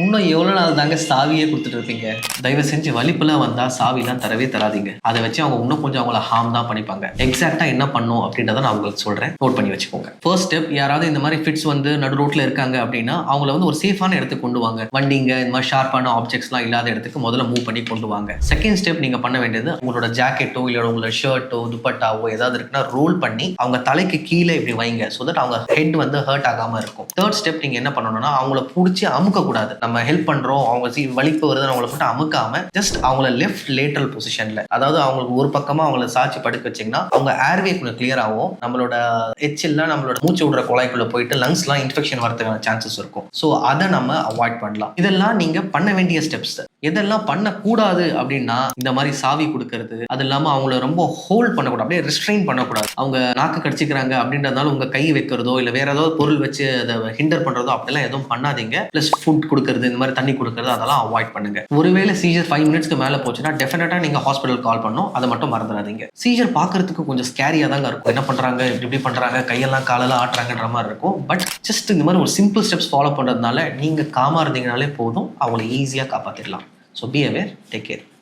இன்னும் எவ்வளோ நாள் தாங்க சாவியே கொடுத்துட்டு இருப்பீங்க? தயவு செஞ்சு வலிப்புலாம் வந்தால் சாவிலாம் தரவே தராதீங்க. அதை வச்சு அவங்க இன்னும் கொஞ்சம் அவங்கள ஹார்ம் தான் பண்ணிப்பாங்க. எக்ஸாக்டாக என்ன பண்ணும் அப்படின்றத நான் உங்களுக்கு சொல்கிறேன் நோட் பண்ணி வச்சுக்கோங்க. ஃபர்ஸ்ட் ஸ்டெப் யாராவது இந்த மாதிரி ஃபிட்ஸ் வந்து நடு ரோட்டில் இருக்காங்க அப்படின்னா அவங்கள வந்து ஒரு சேஃபான இடத்துக்கு கொண்டு வாங்க. வண்டிங்க இந்த மாதிரி ஷார்ப்பான ஆப்ஜெக்ட்ஸ்லாம் இல்லாத இடத்துக்கு முதல்ல மூவ் பண்ணி கொண்டு வாங்க. செகண்ட் ஸ்டெப் நீங்கள் பண்ண வேண்டியது உங்களோட ஜாக்கெட்டோ இல்லை உங்களோட ஷர்ட்டோ துப்பட்டாவோ ஏதாவது இருக்குன்னா ரோல் பண்ணி அவங்க தலைக்கு கீழே இப்படி வைங்க. ஸோ தட் அவங்க ஹெட் வந்து ஹர்ட் ஆகாமல் இருக்கும். தேர்ட் ஸ்டெப் நீங்கள் என்ன பண்ணணும்னா அவங்கள பிடிச்சி அமுக்கக்கூடாது. நம்ம ஹெல்ப் பண்றோம் அவங்க சி வலிப்பு வருது அவங்கள போட்டு அமுக்காம ஜஸ்ட் அவங்கள லெஃப்ட் லேட்டரல் பொசிஷன்ல அதாவது அவங்களுக்கு ஒரு பக்கமா அவங்கள சாட்சி படுக்க வச்சீங்கன்னா அவங்க ஏர்வே கொஞ்சம் கிளியர் ஆகும். நம்மளோட எச்சில்லாம் நம்மளோட மூச்சு விடுற குழாய்க்குள்ள போயிட்டு லங்ஸ்லாம் இன்ஃபெக்ஷன் வரதுக்கான சான்சஸ் இருக்கும். ஸோ அதை நம்ம அவாய்ட் பண்ணலாம். இதெல்லாம் நீங்க பண்ண வேண்டிய ஸ்டெப்ஸ் எதெல்லாம் பண்ணக்கூடாது அப்படின்னா இந்த மாதிரி சாவி கொடுக்கறது அது இல்லாம அவங்கள ரொம்ப ஹோல்ட் பண்ணக்கூடாது. அப்படியே ரெஸ்ட்ரெயின் பண்ணக்கூடாது. அவங்க நாக்கு கடிச்சிக்கிறாங்க அப்படின்றதுனால உங்க கை வைக்கிறதோ இல்ல வேற ஏதாவது பொருள் வச்சு அதை ஹிண்டர் பண்றதோ அப்படிலாம் எதுவும் பண்ணாதீங்க. ப்ளஸ் ஃபுட் கொடுக்கறது இந்த மாதிரி தண்ணி கொடுக்கறது அதெல்லாம் அவாய்ட் பண்ணுங்க. ஒருவேளை சீஜர் ஃபைவ் மினிட்ஸ்க்கு மேல போச்சுன்னா டெஃபினட்டா நீங்க ஹாஸ்பிட்டல் கால் பண்ணும் அதை மட்டும் மறந்துடாதீங்க. சீஜர் பார்க்கறதுக்கு கொஞ்சம் ஸ்கேரியா தாங்க இருக்கும். என்ன பண்றாங்க இப்படி இப்படி பண்றாங்க கையெல்லாம் காலெல்லாம் ஆட்டுறாங்கன்ற மாதிரி இருக்கும். பட் ஜஸ்ட் இந்த மாதிரி ஒரு சிம்பிள் ஸ்டெப்ஸ் ஃபாலோ பண்றதுனால நீங்க காமா இருந்தீங்கனாலே போதும். அவங்களை ஈஸியா காப்பாத்திடலாம். So be aware take care